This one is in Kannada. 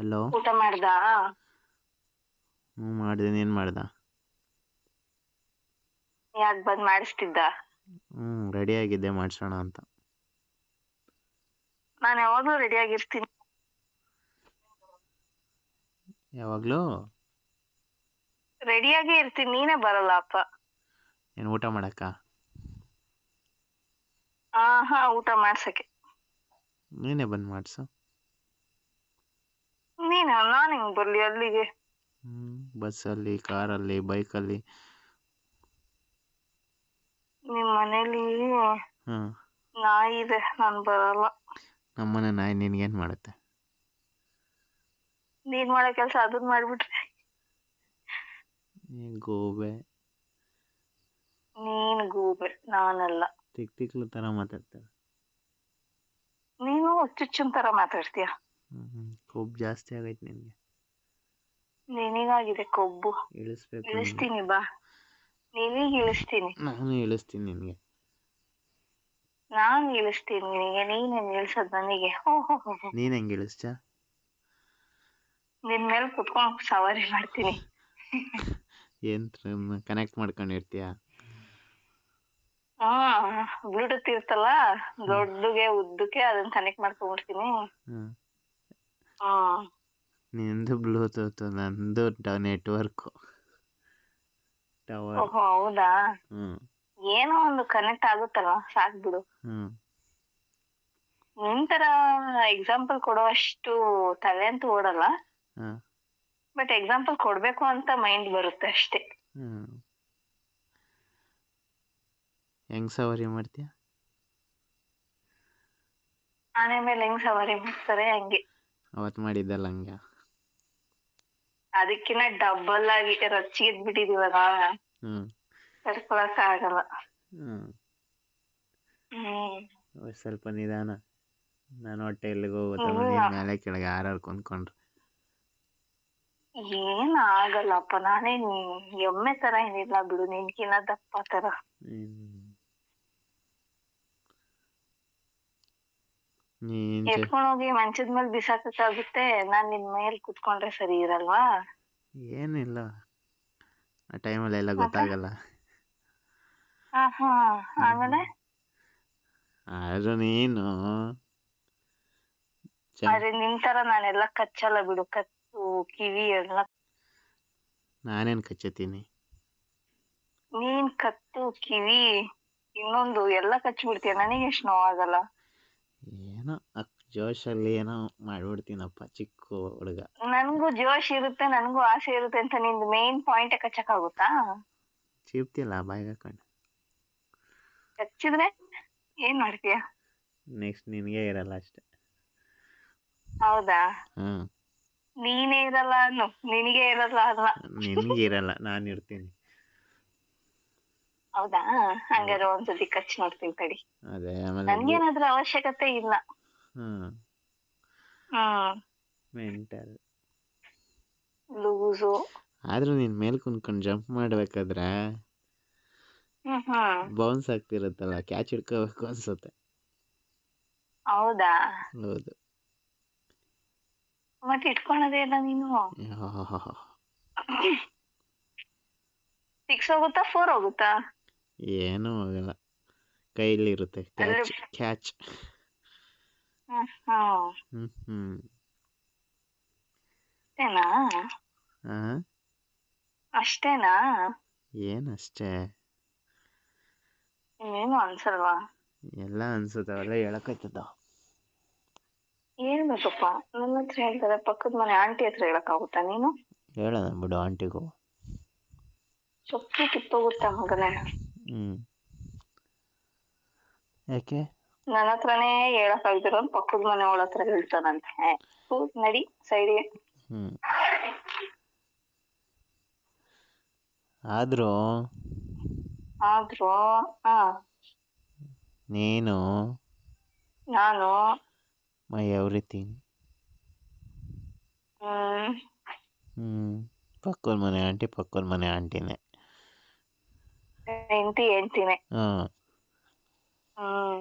ಹಲೋ? ಊಟ ಮಾಡ್ದಾ? ಹ್ಞೂ ಮಾಡಿದೆ ನೀನು ಮಾಡ್ದ? ಯಾಕ್ ಬಂದ್ ಮಾಡಿಸ್ತಿದ್ದ? ಹ್ಞೂ ರೆಡಿಯಾಗಿದ್ದೆ ಮಾಡಿಸೋಣ ಅಂತ. ನಾನು ಯಾವಾಗ್ಲೂ ರೆಡಿ ಆಗಿರ್ತೀನಿ. ಯಾವಾಗಲೂ? ರೆಡಿಯಾಗಿ ಇರ್ತೀನಿ. ನೀನೇ ಬರಲ್ಲ ಅಪ್ಪ. ಏನು ಊಟ ಮಾಡಕ್ಕ? ಆ ಹಾ ಊಟ ಮಾಡ್ಸಕ್ಕೆ. ನೀನೇ ಬಂದು ಮಾಡಿಸು. ನೀನು? ನಾನ್ ಹೆಂಗ್ ಬರ್ಲಿ ಅಲ್ಲಿಗೆ? ಬಸ್ಸಲ್ಲಿ ಕಾರಲ್ಲಿ ಬೈಕಲ್ಲಿ. ನಿಮ್ ಮನೇಲಿ ಹ್ಮ್ ನಾಯಿ ಇದೆ ನಾನ್ ಬರಲ್ಲ. ನಮ್ಮನೆ ನಾಯಿ ನಿನ್ಗೇನ್ ಮಾಡುತ್ತೆ? ನೀನ್ ಮಾಡೋ ಕೆಲಸ ಅದನ್ ಮಾಡ್ಬಿಟ್ರೆ. ಗೋಬೆ. ನೀನ್ ಗೋಬೆ ನಾನಲ್ಲ. ತಿಕ್ ತಿಕ್ಲು ತರ ಮಾತಾಡ್ತಾರೆ ನೀನು ಹುಚ್ಚುಚ್ಚನ್ ತರ ಮಾತಾಡ್ತೀಯ? ಕೊಬ್ಬು ಜಾಸ್ತಿ ಆಗೈತೆ ನಿನಗೆ. ನಿನಗಾಗಿದೆ ಕೊಬ್ಬು. ಇಳಿಸ್ಬೇಕು. ಇಳಿಸ್ತೀನಿ ಬಾ. ನಿನಗೆ ಇಳಿಸ್ತೀನಿ. ನಾನು ಇಳಿಸ್ತೀನಿ ನಿನಗೆ. ನಾನು ಇಳಿಸ್ತೀನಿ ನಿನಗೆ. ನೀನೇನ್ ಇಳಿಸೋದು ನನಗೆ. ನೀನು ಹೆಂಗೆ ಇಳಿಸ್ಚ? ನಿನ್ ಮೇಲೆ ಕುತ್ಕೊಂಡು ಸವಾರಿ ಮಾಡ್ತೀನಿ. ಏನು ಕನೆಕ್ಟ್ ಮಾಡ್ಕೊಂಡಿರ್ತೀಯ? ಹಾ ಬ್ಲೂಟೂತ್ ಇರ್ತಲ್ಲ ದೊಡ್ಡಗೆ ಉದ್ದಕ್ಕೆ ಅದನ್ನ ಕನೆಕ್ಟ್ ಮಾಡ್ಕೊಂಡ್ಬಿಡ್ತೀನಿ. ನಿಂದು ಬ್ಲೂಟೂತ್ ನಂದು ನೆಟ್ವರ್ಕ್ ಟವರ್ ಓಹೋ ಹೌದಾ? ಹ್ಮ್. ಏನೋ ಒಂದು ಕನೆಕ್ಟ್ ಆಗುತ್ತಲ್ಲ ಸಾಕ್ ಬಿಡು. ಹ್ಮ್. ನಿನ್ ತರ ಎಕ್ಸಾಂಪಲ್ ಕೊಡುವಷ್ಟು ತಲೆ ಅಂತೂ ಓಡಲ್ಲ. ಹಾಂ. ಬಟ್ ಎಕ್ಸಾಂಪಲ್ ಕೊಡ್ಬೇಕು ಅಂತ ಮೈಂಡ್ ಬರುತ್ತೆ ಅಷ್ಟೇ. ಹ್ಮ್. ಹೆಂಗ್ ಸವಾರಿ ಮಾಡ್ತೀಯ? ಆನೆ ಮೇಲೆ ಹೆಂಗ್ ಸವಾರಿ ಮಾಡ್ತಾರೆ ಹಂಗೆ. ಅವತ್ತು ಮಾಡಿದ್ದಲ್ಲ ಹಂಗೆ? ಅದಕ್ಕಿನ್ನ ಡಬಲ್ ಆಗಿ ರಚ್ಚಿಗೆದ್ ಬಿಟ್ಟಿದೀವಲ್ಲ ಹ್ಮ್. ತಡ್ಕೊಳಕ್ ಆಗಲ್ಲ. ಹ್ಮ್. ಹ್ಮ್. ಸ್ವಲ್ಪ ನಿಧಾನ. ನಾನು ಹೊಟ್ಟೆ ಎಲ್ಲಿಗೆ ಹೋಗುತ್ತೆ ಮೇಲೆ ಕೆಳಗೆ ಯಾರು ಕುಂತ್ಕೊಂಡ್ರು. ಏನ್ ಆಗಲ್ಲಪ್ಪ ನಾನೇ ಎಮ್ಮೆ ತರ ಏನಿಲ್ಲ ಬಿಡು ನಿನ್ಕಿನ್ನ ದಪ್ಪ ತರ. ನೀನು ಎತ್ಕೊಂಡ್ ಹೋಗಿ ಮಂಚದ ಮೇಲೆ ಬಿಸಾಕಕ್ಕಾಗುತ್ತೆ? ನಾನ್ ನಿನ್ ಮೇಲ್ ಕುತ್ಕೊಂಡ್ರೆ ಸರಿ ಇರಲ್ವಾ? ಏನಿಲ್ಲ. ಆ ಟೈಮಲ್ಲಿ ಎಲ್ಲ ಗೊತ್ತಾಗಲ್ಲ. ಆಹಾ ಆಮೇಲೆ? ಆದ್ರೂ ನೀನು ಚೆನ್ನ- ಆದ್ರೆ ನಿನ್ ತರ ನಾನೆಲ್ಲ ಕಚ್ಚಲ್ಲ ಬಿಡು. ಕತ್ತು ಕಿವಿ ಎಲ್ಲ ನಾನೇನ್ ಕಚ್ಚತೀನಿ ನೀನ್ ಕತ್ತು ಕಿವಿ ಇನ್ನೊಂದು ಎಲ್ಲ ಕಚ್ಬಿಡ್ತೀಯ? ನನಗೆ ಎಷ್ಟು ನೋವಾಗಲ್ಲ. ಏನೋ ಅಕ್ ಜೋಶಲ್ಲಿ ಏನೋ ಮಾಡ್ಬಿಡ್ತೀನಪ್ಪ ಚಿಕ್ಕ ಹುಡುಗ. ನನ್ಗೂ ಜೋಶ್ ಇರುತ್ತೆ ನನ್ಗೂ ಆಸೆ ಇರುತ್ತೆ ಅಂತ ನಿಂದು ಮೇನ್ ಪಾಯಿಂಟ್ ಕಚ್ಚಕ್ ಆಗುತ್ತಾ ಚೀಪ್ತಿಲ್ಲ ಬಾಯಿಗೆ ಹಾಕೊಂಡು. ಕಚ್ಚಿದ್ರೆ ಏನ್ ಮಾಡ್ತೀಯ? ನೆಕ್ಸ್ಟ್ ನಿನಗೆ ಇರಲ್ಲ ಅಷ್ಟೇ. ಹೌದಾ? ಹ್ಮ್ ನೀನೇ ಇರಲ್ಲ ಅನ್ನು ನಿನಗೆ ಇರಲ್ಲ ಅಲ್ಲ ನಿನಗೆ ಇರಲ್ಲ ನಾನು ಇರ್ತೀನಿ. ಹೌದಾ? ಹಂಗಾರೆ ಒಂದ್ಸತಿ ಕಚ್ ನೋಡ್ತೀನಿ ತಡಿ. ಅದೇ ಆಮೇಲೆ ನನ್ಗೇನಾದ್ರೂ ಅವಶ್ಯಕತೆ ಇಲ್ಲ. ಹ್ಮ್ ಹ್ಮ್ ಮೆಂಟಲ್ ಲೂಸು ಆದ್ರೂ ನೀನು ಮೇಲೆ ಕುಂತ್ಕೊಂಡು ಜಂಪ್ ಮಾಡ್ಬೇಕಾದ್ರೆ ಬೌನ್ಸ್ ಆಗ್ತಿರತ್ತಲ್ಲ ಕ್ಯಾಚ್ ಹಿಡ್ಕೋಬೇಕು ಅನ್ಸುತ್ತೆ. ಹೌದಾ? ಹೌದು. ಮತ್ತೆ ಇಟ್ಕೊಳೋದೇ ಇಲ್ಲ ನೀನು. ಸಿಕ್ಸ್ ಹೋಗುತ್ತಾ ಫೋರ್ ಹೋಗುತ್ತಾ? ಏನೂ ಆಗಲ್ಲ. ಕೈಲಿ ಇರುತ್ತೆ ಕ್ಯಾಚ್ ಕ್ಯಾಚ್ ಹ್ಮ್ ಅಷ್ಟೇನಾ? ಅಷ್ಟೇನಾ? ಏನ್ ಅಷ್ಟೇ? ಏನು ಅನ್ಸಲ್ವಾ? ಎಲ್ಲ ಅನ್ಸುತ್ತೆ. ಅವೆಲ್ಲ ಹೇಳಕತ್ತದ ಏನ್ ಬೇಕಪ್ಪ? ನನ್ನ ಹತ್ರ ಹೇಳ್ತಾರೆ. ಪಕ್ಕದ ಮನೆ ಆಂಟಿ ಹತ್ರ ಹೇಳಕ್ಕಾಗುತ್ತಾ ನೀನು? ಹೇಳೋಣ ಬಿಡು ಆಂಟಿಗೂ. ಸೊಪ್ಪು ಕಿತ್ತೋಗುತ್ತ ಮಗನೇ ಹ್ಞೂ ಯಾಕೆ? ನನ್ನ ಹತ್ರನೇ ಹೇಳಕ್ ಆಗ್ದಿರೋ ಪಕ್ಕದ ಮನೆ ಅವಳ ಹತ್ರ ಹೇಳ್ತಾನಂತೆ. ಹೂ, ನಡಿ ಸೈಡ್ಗೆ ಹ್ಮ್. ಆದರೂ? ಆದ್ರೂ ಹಾ. ನೀನು? ನಾನು. My everything. ಹ್ಮ್. ಹ್ಮ್. ಪಕ್ಕದ ಮನೆ ಆಂಟಿ ಪಕ್ಕದ ಮನೆ ಆಂಟಿನೇ. ಹೆಂಡತಿ ಹೆಂಡ್ತಿನೇ ಹಾಂ ಹ್ಮ್